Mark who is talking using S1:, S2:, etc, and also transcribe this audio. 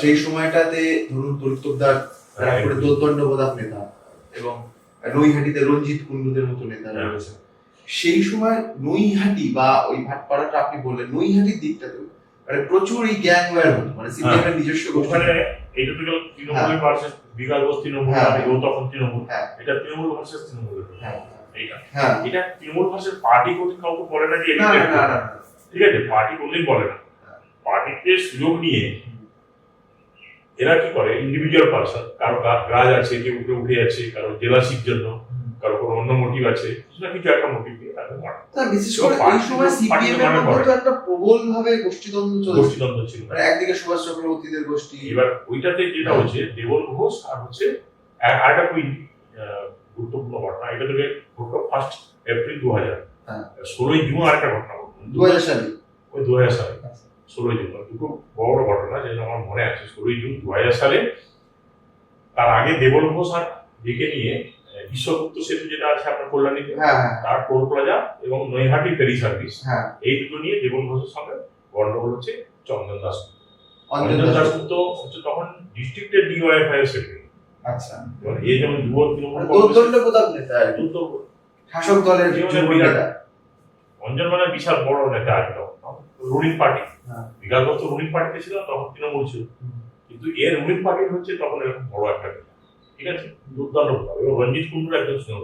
S1: সেই সময়টাতে ধরুন তরিতবদার তারপরে দোদণ্ড প্রতাপ নেতা এবং নৈহাটিতে রঞ্জিত কুন্ডুদের মতো নেতা
S2: হ্যাঁ।
S1: রয়েছে। সেই সময় নৈহাটি বা ওই ভাটপাড়াটা আপনি বললেন নৈহাটির দিকটাতে মানে প্রচুর এই গ্যাং ওয়ার হতো মানে সিপিএম এর নিজস্ব
S2: ওখানে এইটা তো গেল ভার্সেস বিকাশ বস্তি তৃণমূল
S1: হ্যাঁ।
S2: আর তখন তৃণমূল।
S1: হ্যাঁ।
S2: এটা তৃণমূল ভার্সেস তৃণমূল
S1: হ্যাঁ। হ্যাঁ।
S2: এটা তৃণমূল ভার্সেস পার্টি কোনদিন কাউকে বলে না যে এটা ঠিক আছে? পার্টি কোনদিন বলে না। পার্টিতে সুযোগ নিয়ে এরা কি করে? ইন্ডিভিজুয়াল পার্সন কারও গ্রাজ আছে কেউ উপরে উঠে যাচ্ছে কারও জেলাসির জন্য কারও কোনো অন্য মোটিভ আছে কিছু না কিছু একটা মোটিভ দিয়ে তাকে মারে।
S1: তা বিশেষ করে ওই সময় সিপিএম এর মধ্যে তো একটা প্রবল ভাবে গোষ্ঠীদ্বন্দ্ব চলছে।
S2: গোষ্ঠীদ্বন্দ্ব ছিল।
S1: মানে একদিকে সুভাষ চক্রবর্তীদের গোষ্ঠী।
S2: এবার ওইটাতে যেটা হচ্ছে দেবল ঘোষ আর হচ্ছে আরেকটা খুবই গুরুত্বপূর্ণ ঘটনা। এটা থেকে ঘটলো ফার্স্ট এপ্রিল দু হাজার। ষোলোই জুন আরেকটা ঘটনা ঘটলো।
S1: দু হাজার সালে।
S2: ওই দু হাজার সালে ষোলোই জুন দুটো বড় বড় ঘটনা যেটা আমার মনে আছে। ষোলোই জুন দু হাজার সালে তার আগে দেবল ঘোষ আর ডেকে নিয়ে বিশ্বগুপ্ত সেতু যেটা আছে আপনার কল্যাণীতে
S1: হ্যাঁ হ্যাঁ।
S2: তার টোল প্লাজা এবং নৈহাটি ফেরি সার্ভিস
S1: হ্যাঁ।
S2: এই দুটো নিয়ে দেবল ঘোষের সঙ্গে গন্ডগোল হচ্ছে চন্দন দাস
S1: অঞ্জন
S2: দাসগুপ্ত হচ্ছে তখন ডিস্ট্রিক্টের ডিওয়াইফআই এর সেক্রেটারি
S1: আচ্ছা।
S2: এই যেমন যুব তৃণমূল
S1: মানে প্রতাপ নেতা। শাসক দলের
S2: অঞ্জন মানে বিশাল বড় নেতা তখন। Ruling party.
S1: হ্যাঁ।
S2: বিকাশ বস্তু রুলিং পার্টিতে ছিল তখন তৃণমূল ছিল। কিন্তু এর রুলিং পার্টি হচ্ছে তখন এরকম বড় একটা ঠিক আছে? দুর্দান্ত এবং রঞ্জিত কুন্ডুর একজন সিংহ